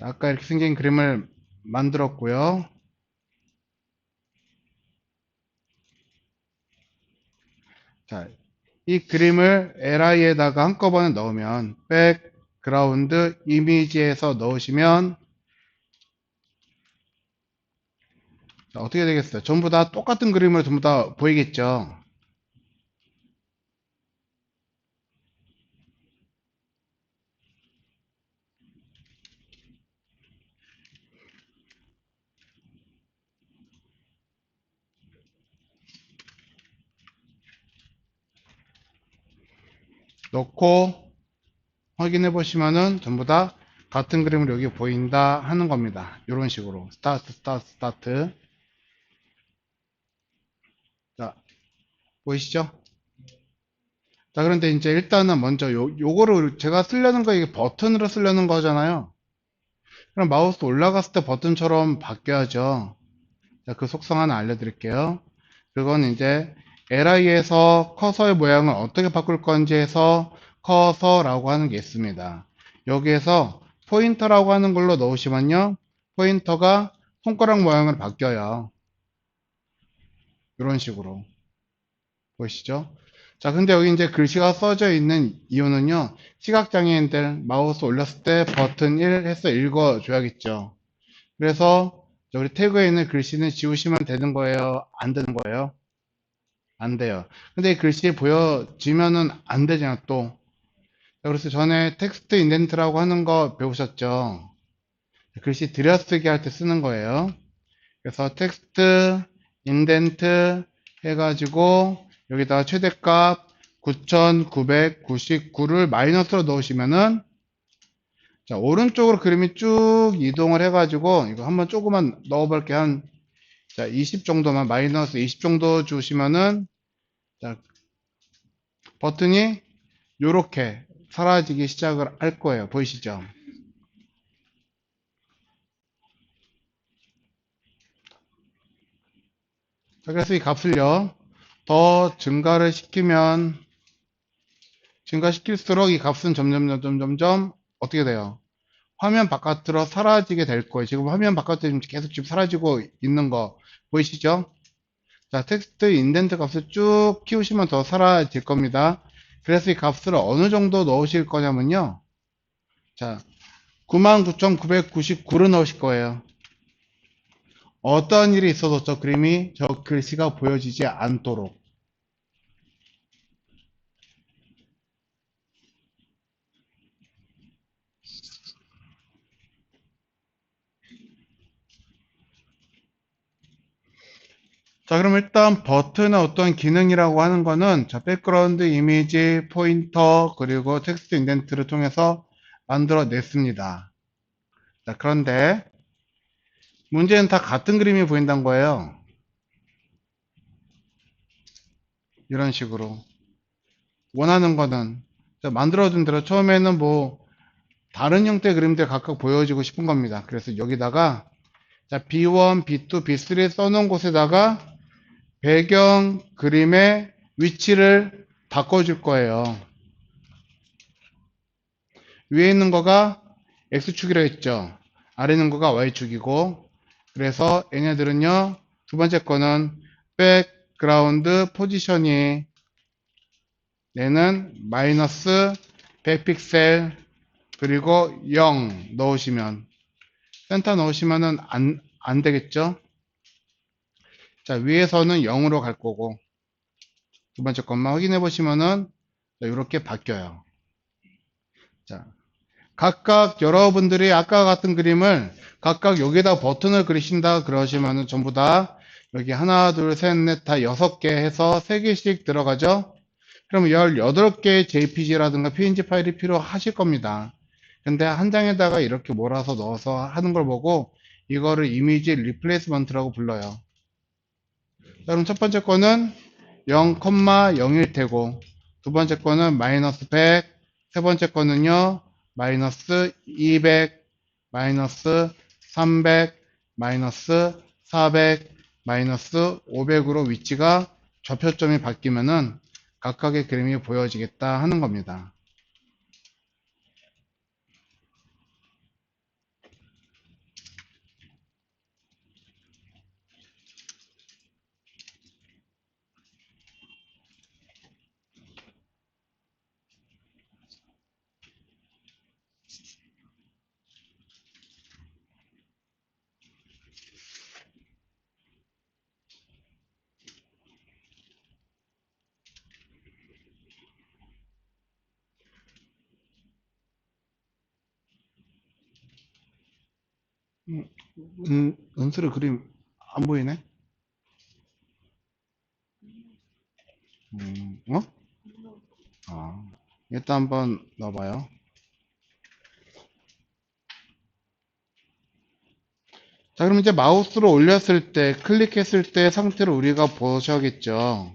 아까 이렇게 생긴 그림을 만들었고요. 자, 이 그림을 li에다가 한꺼번에 넣으면 백그라운드 이미지에서 넣으시면 자, 어떻게 되겠어요? 전부 다 똑같은 그림을 전부 다 보이겠죠? 넣고 확인해 보시면은 전부 다 같은 그림으로 여기 보인다 하는 겁니다. 이런 식으로 스타트 스타트 스타트 자 보이시죠? 자 그런데 이제 일단은 먼저 요, 요거를 제가 쓰려는 거 이게 버튼으로 쓰려는 거잖아요. 그럼 마우스 올라갔을 때 버튼처럼 바뀌어야죠. 자, 그 속성 하나 알려드릴게요. 그건 이제 li에서 커서의 모양을 어떻게 바꿀 건지 해서 커서라고 하는 게 있습니다. 여기에서 포인터라고 하는 걸로 넣으시면요. 포인터가 손가락 모양으로 바뀌어요. 이런 식으로. 보이시죠? 자, 근데 여기 이제 글씨가 써져 있는 이유는요. 시각장애인들 마우스 올렸을 때 버튼 1 해서 읽어줘야겠죠. 그래서 우리 태그에 있는 글씨는 지우시면 되는 거예요? 안 되는 거예요? 안 돼요. 근데 이 글씨 보여지면은 안 되잖아, 또. 자, 그래서 전에 텍스트 인덴트라고 하는 거 배우셨죠? 글씨 들여쓰기 할 때 쓰는 거예요. 그래서 텍스트 인덴트 해가지고 여기다가 최대값 9999를 마이너스로 넣으시면은 자, 오른쪽으로 그림이 쭉 이동을 해가지고 이거 한번 조금만 넣어볼게요. 한 자, 20 정도만 마이너스 20 정도 주시면은 자, 버튼이 요렇게 사라지기 시작을 할 거예요. 보이시죠? 자, 그래서 이 값을요. 더 증가를 시키면 증가시킬수록 이 값은 점점 점점 점점 어떻게 돼요? 화면 바깥으로 사라지게 될 거예요. 지금 화면 지금 계속 지금 사라지고 있는 거 보이시죠? 자, 텍스트 인덴트 값을 쭉 키우시면 더 사라질 겁니다. 그래서 이 값을 어느 정도 넣으실 거냐면요. 자, 99,999로 넣으실 거예요. 어떤 일이 있어도 저 그림이, 저 글씨가 보여지지 않도록. 자, 그럼 일단 버튼의 어떤 기능이라고 하는 거는 자, 백그라운드 이미지, 포인터, 그리고 텍스트 인덴트를 통해서 만들어 냈습니다. 자, 그런데 문제는 다 같은 그림이 보인다는 거예요. 이런 식으로. 원하는 거는 자, 만들어둔 대로 처음에는 뭐 다른 형태의 그림들 각각 보여지고 싶은 겁니다. 그래서 여기다가 자, B1, B2, B3 써놓은 곳에다가 배경 그림의 위치를 바꿔줄 거예요. 위에 있는 거가 X축이라고 했죠. 아래 있는 거가 Y축이고 그래서 얘네들은요. 두 번째 거는 백그라운드 포지션이 얘는 마이너스 100픽셀 그리고 0 넣으시면 센터 넣으시면은 안, 안 되겠죠? 자, 위에서는 0으로 갈 거고, 두 번째 것만 확인해 보시면은, 이렇게 바뀌어요. 자, 각각 여러분들이 아까 같은 그림을 각각 여기다 버튼을 그리신다 그러시면은 전부 다 여기 하나, 둘, 셋, 넷, 다 여섯 개 해서 세 개씩 들어가죠? 그럼 18개의 JPG라든가 PNG 파일이 필요하실 겁니다. 근데 한 장에다가 이렇게 몰아서 넣어서 하는 걸 보고 이거를 이미지 리플레이스먼트라고 불러요. 자, 그럼 첫 번째 거는 0,01 테고 두 번째 거는 마이너스 100, 세 번째 거는요 마이너스 200, 마이너스 300, 마이너스 400, 마이너스 500으로 위치가 좌표점이 바뀌면은 각각의 그림이 보여지겠다 하는 겁니다. 은, 은수르 그림 안 보이네? 음, 어? 아, 일단 한번 넣어봐요. 자, 그럼 이제 마우스로 올렸을 때, 클릭했을 때 상태를 우리가 보셔야겠죠.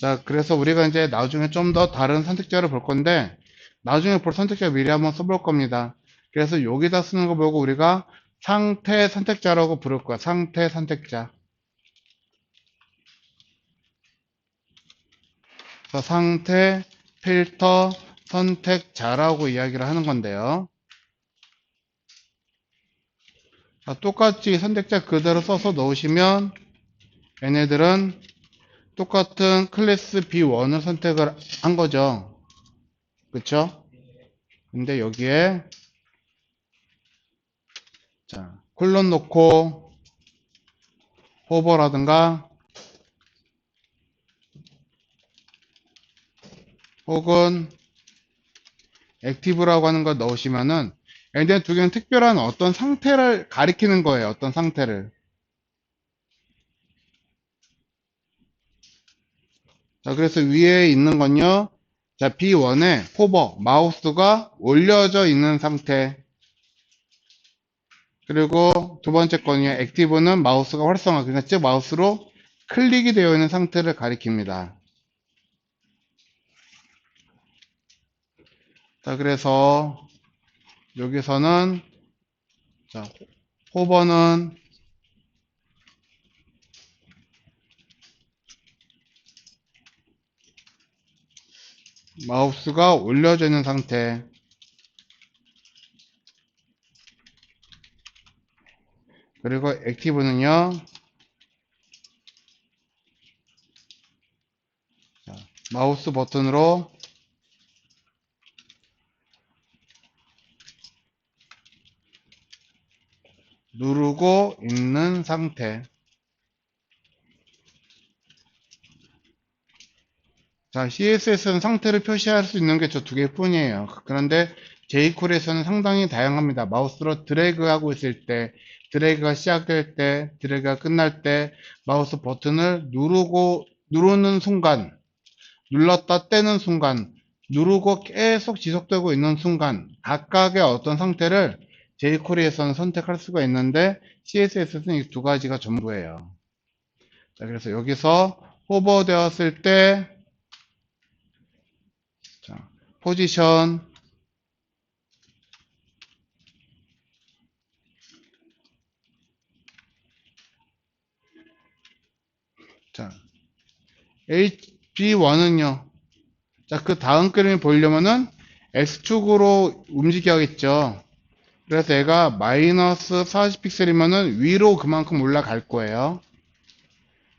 자, 그래서 우리가 이제 나중에 좀 더 다른 선택자를 볼 건데, 나중에 볼 선택자 미리 한번 써볼 겁니다. 그래서 여기다 쓰는 거 보고 우리가 상태 선택자라고 부를 거야. 상태 선택자. 자, 상태 필터 선택자라고 이야기를 하는 건데요. 자, 똑같이 선택자 그대로 써서 넣으시면 얘네들은 똑같은 클래스 B1을 선택을 한 거죠. 그쵸? 근데 여기에 자, 콜론 놓고 호버라든가 혹은 액티브라고 하는 거 넣으시면은 얘네 두 개는 특별한 어떤 상태를 가리키는 거예요. 어떤 상태를. 자, 그래서 위에 있는 건요. 자, B1에 호버, 마우스가 올려져 있는 상태. 그리고 두 번째 건이요. 액티브는 마우스가 활성화, 그러니까 즉 마우스로 클릭이 되어 있는 상태를 가리킵니다. 자, 그래서 여기서는 자, 호버는 마우스가 올려져 있는 상태. 그리고 액티브는요. 자, 마우스 버튼으로 누르고 있는 상태. 자, CSS는 상태를 표시할 수 있는 게 저 두 개뿐이에요. 그런데 jQuery에서는 상당히 다양합니다. 마우스로 드래그하고 있을 때, 드래그가 시작될 때, 드래그가 끝날 때, 마우스 버튼을 누르고, 누르는 순간, 눌렀다 떼는 순간, 누르고 계속 지속되고 있는 순간, 각각의 어떤 상태를 jQuery에서는 선택할 수가 있는데, CSS는 이 두 가지가 전부예요. 자, 그래서 여기서 호버 되었을 때, 자, 포지션, 자, HB1은요. 자, 그 다음 그림을 보려면은 X축으로 움직여야겠죠. 그래서 얘가 마이너스 40픽셀이면은 위로 그만큼 올라갈 거예요.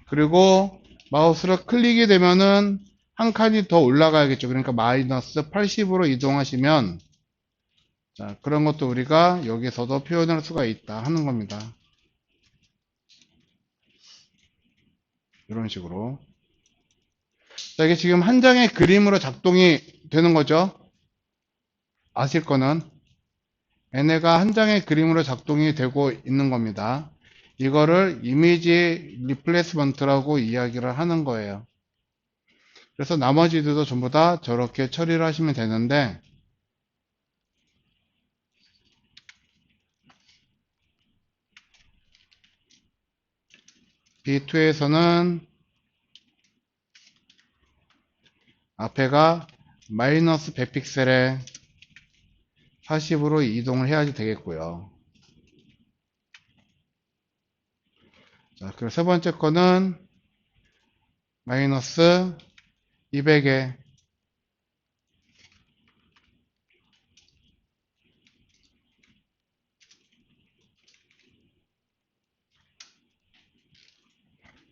그리고 마우스로 클릭이 되면은 한 칸이 더 올라가야겠죠. 그러니까 마이너스 80으로 이동하시면 자, 그런 것도 우리가 여기서도 표현할 수가 있다 하는 겁니다. 이런 식으로. 자, 이게 지금 한 장의 그림으로 작동이 되는 거죠. 아실 거는 얘네가 한 장의 그림으로 작동이 되고 있는 겁니다. 이거를 이미지 리플레이스먼트라고 이야기를 하는 거예요. 그래서 나머지들도 전부 다 저렇게 처리를 하시면 되는데 B2에서는 앞에가 마이너스 100픽셀에 40으로 이동을 해야지 되겠고요. 자, 그리고 세 번째 거는 마이너스 200에.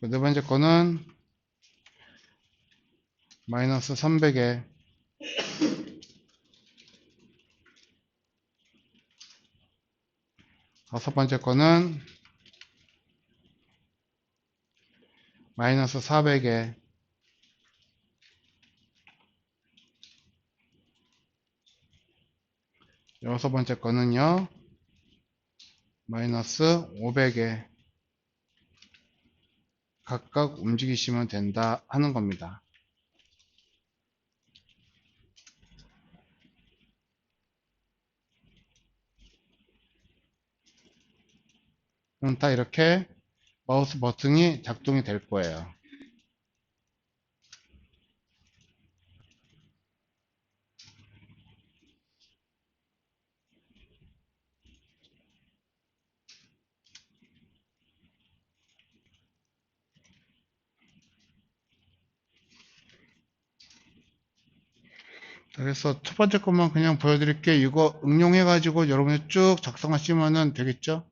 네 번째 거는 마이너스 300에. 다섯 번째 거는 마이너스 400에 여섯 번째 거는요 마이너스 500에 각각 움직이시면 된다 하는 겁니다. 그럼 다 이렇게 마우스 버튼이 작동이 될 거예요. 그래서 첫 번째 것만 그냥 보여드릴게요. 이거 응용해 가지고 여러분이 쭉 작성하시면 되겠죠?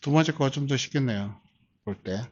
두 번째 거가 좀 더 쉽겠네요. 볼 때.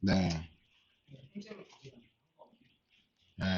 네.